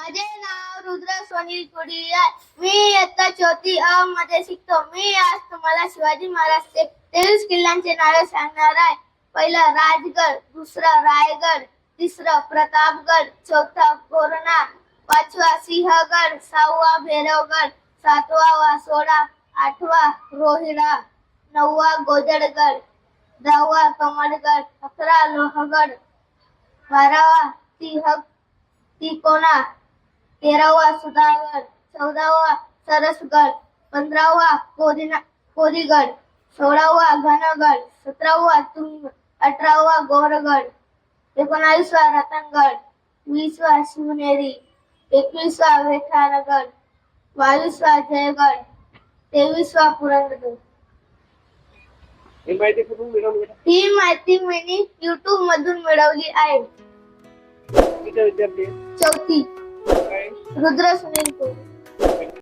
माझे नाव रुद्र कोणी कुडी आहे मी इयत्ता चौथी अ मध्ये शिकतो. मी आज तुम्हाला शिवाजी महाराजचे तेवीस किल्ल्यांचे नावे सांगणार आहे. पहिलं राजगड दुसरं रायगड तिसरं प्रतापगड चौथा कोरणा पाचवा सिंहगड सहावा भैरवगड सातवा वासोडा आठवा रोहिडा नववा गोजडगड दहावा कमलगड अकरा लोहगड बारावा सिंह तिकोना तेरावा सुधागड चौदावा सरसगड पंधरावा कोरिना कोरीगड सोळावा घनगड सतरावा तुंग अठरावा गोरगड एकोणावीसवा रतनगड वीसवा शिवनेरी एकवीसवा वेठारगड बावीसवा जयगड तेवीसवा पुरंदर. ही माहिती कुठून मिळवली? बेटा ही माहिती मी युट्यूब मधून मिळवली आहे. किती विद्यार्थी आहेत? चौथी. Good dress na po.